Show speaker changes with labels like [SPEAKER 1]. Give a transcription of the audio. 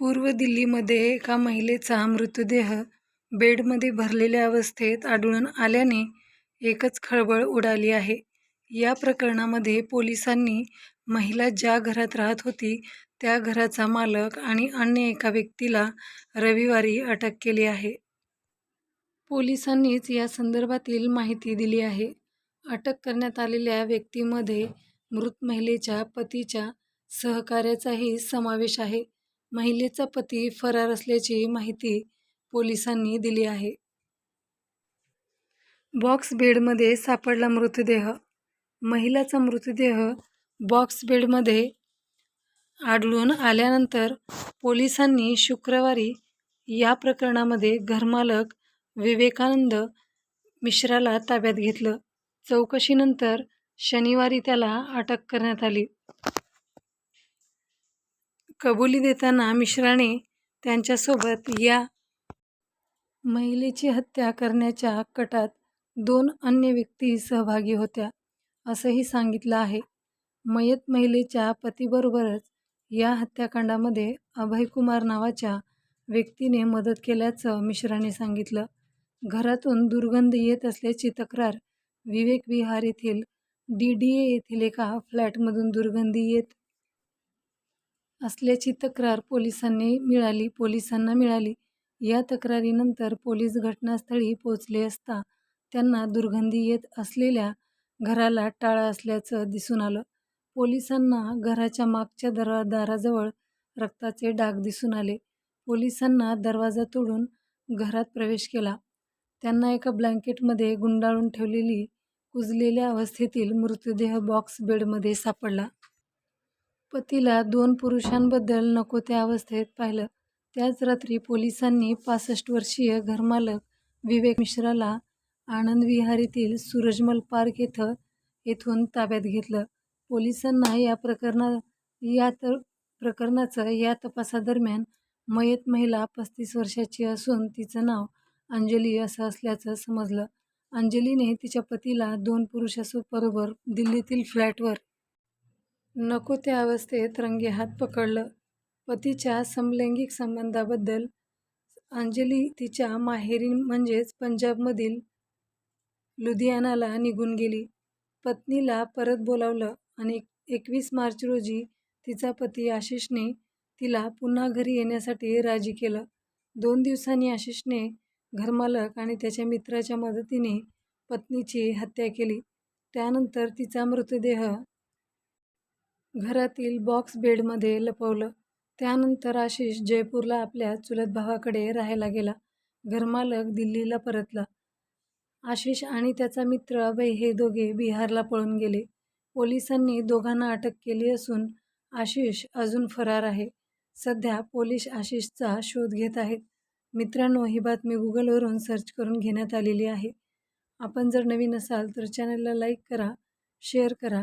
[SPEAKER 1] पूर्व दिल्लीमध्ये एका महिलेचा मृतदेह बेडमध्ये भरलेल्या अवस्थेत आढळून आल्याने एकच खळबळ उडाली आहे. या प्रकरणामध्ये पोलिसांनी महिला ज्या घरात राहत होती त्या घराचा मालक आणि अन्य एका व्यक्तीला रविवारी अटक केली आहे. पोलिसांनीच या संदर्भातील माहिती दिली आहे. अटक करण्यात आलेल्या व्यक्तीमध्ये मृत महिलेच्या पतीच्या सहकार्याचाही समावेश आहे. महिलेचा पती फरार असल्याची माहिती पोलिसांनी दिली आहे. बॉक्स बेडमध्ये सापडला मृतदेह महिलाचा मृतदेह बॉक्स बेडमध्ये आढळून आल्यानंतर पोलिसांनी शुक्रवारी या प्रकरणामध्ये घरमालक विवेकानंद मिश्राला ताब्यात घेतलं. चौकशीनंतर शनिवारी त्याला अटक करण्यात आली. कबुली देताना मिश्राने त्यांच्यासोबत या महिलेची हत्या करण्याच्या कटात दोन अन्य व्यक्ती सहभागी होत्या, असंही सांगितलं आहे. मयत महिलेच्या पतीबरोबरच या हत्याकांडामध्ये अभयकुमार नावाच्या व्यक्तीने मदत केल्याचं मिश्राने सांगितलं. घरातून दुर्गंध येत असल्याची तक्रार विवेक विहार येथील डी डी ए येथील एका फ्लॅटमधून दुर्गंधी येत असल्याची तक्रार पोलिसांनी मिळाली पोलिसांना मिळाली. या तक्रारीनंतर पोलीस घटनास्थळी पोहोचले असता त्यांना दुर्गंधी येत असलेल्या घराला टाळा असल्याचं दिसून आलं. पोलिसांना घराच्या मागच्या दाराजवळ रक्ताचे डाग दिसून आले. पोलिसांना दरवाजा तोडून घरात प्रवेश केला. त्यांना एका ब्लँकेटमध्ये गुंडाळून ठेवलेली कुजलेल्या अवस्थेतील मृतदेह बॉक्स बेडमध्ये सापडला. पतीला दोन पुरुषांबद्दल नको त्या अवस्थेत पाहिलं. त्याच रात्री पोलिसांनी पासष्ट वर्षीय घरमालक विवेक मिश्राला आनंद विहारीतील सूरजमल पार्क येथून ताब्यात घेतलं. पोलिसांना या प्रकरणा या तर प्रकरणाचं या तपासादरम्यान मयत महिला पस्तीस वर्षाची असून तिचं नाव अंजली असं असल्याचं समजलं. अंजलीने तिच्या पतीला दोन पुरुषासोबरोबर दिल्लीतील फ्लॅटवर नको त्या अवस्थेत रंगे हात पकडलं. पतीच्या समलैंगिक संबंधाबद्दल अंजली तिच्या माहेरी म्हणजेच पंजाबमधील लुधियानाला निघून गेली. पत्नीला परत बोलावलं आणि एकवीस मार्च रोजी तिचा पती आशिषने तिला पुन्हा घरी येण्यासाठी राजी केलं. दोन दिवसांनी आशिषने घरमालक आणि त्याच्या मित्राच्या मदतीने पत्नीची हत्या केली. त्यानंतर तिचा मृतदेह घरातील बॉक्स बेडमध्ये लपवलं. त्यानंतर आशिष जयपूरला आपल्या चुलत भावाकडे राहायला गेला. घरमालक दिल्लीला परतला. आशिष आणि त्याचा मित्र अभय हे दोघे बिहारला पळून गेले. पोलिसांनी दोघांना अटक केली असून आशिष अजून फरार आहे. सध्या पोलीस आशिषचा शोध घेत आहेत. मित्रांनो, ही बातमी गुगलवरून सर्च करून घेण्यात आलेली आहे. आपण जर नवीन असाल तर चॅनलला लाईक करा, शेअर करा